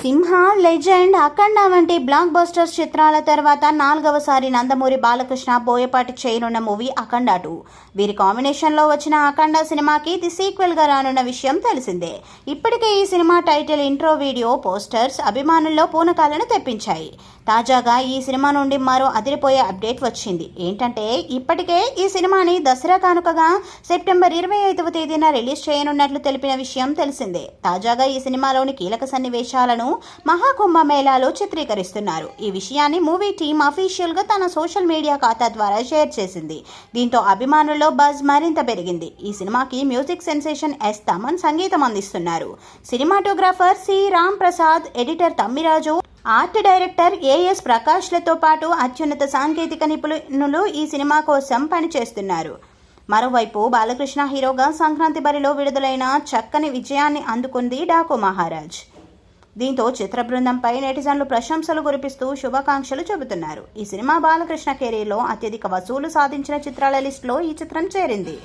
సింహ legend అఖండ వంటి black busters చిత్రాల తర్వాత నాలుగవసారి నందమూరి బాలకృష్ణ బోయపాటి చేయనున్న మూవీ అఖండ టూ. వీరి కాంబినేషన్లో వచ్చిన అఖండ సినిమాకి ఇది సీక్వెల్గా రానున్న విషయం తెలిసిందే. ఇప్పటికే ఈ cinema title intro video posters అభిమానుల్లో పూనకాలను తెప్పించాయి. తాజాగా ఈ సినిమా నుండి మరో అదిరిపోయే అప్డేట్ వచ్చింది. ఏంటంటే ఇప్పటికే ఈ సినిమాని దసరా కానుకగా సెప్టెంబర్ ఇరవై ఐదవ తేదీన రిలీజ్ చేయనున్నట్లు తెలిపిన విషయం తెలిసిందే. తాజాగా ఈ సినిమాలోని కీలక సన్నివేశాలను మహాకుంభమేళాలో చిత్రీకరిస్తున్నారు. ఈ విషయాన్ని మూవీ టీం అఫీషియల్గా తన సోషల్ మీడియా ఖాతా ద్వారా షేర్ చేసింది. దీంతో అభిమానుల్లో బజ్ మరింత పెరిగింది. ఈ సినిమాకి మ్యూజిక్ సెన్సేషన్ ఎస్ తమన్ సంగీతం అందిస్తున్నారు. Cinematographer C Ram Prasad editor Tammiraju art director AS ప్రకాష్లతో పాటు అత్యున్నత సాంకేతిక నిపుణులు ఈ సినిమా కోసం పనిచేస్తున్నారు. మరోవైపు బాలకృష్ణ హీరోగా సంక్రాంతి బరిలో విడుదలైన చక్కని విజయాన్ని అందుకుంది డాకు మహారాజ్. దీంతో చిత్ర బృందంపై నెటిజన్లు ప్రశంసలు కురిపిస్తూ శుభాకాంక్షలు చెబుతున్నారు. ఈ సినిమా బాలకృష్ణ కెరీర్లో అత్యధిక వసూలు సాధించిన చిత్రాల లిస్టులో ఈ చిత్రం చేరింది.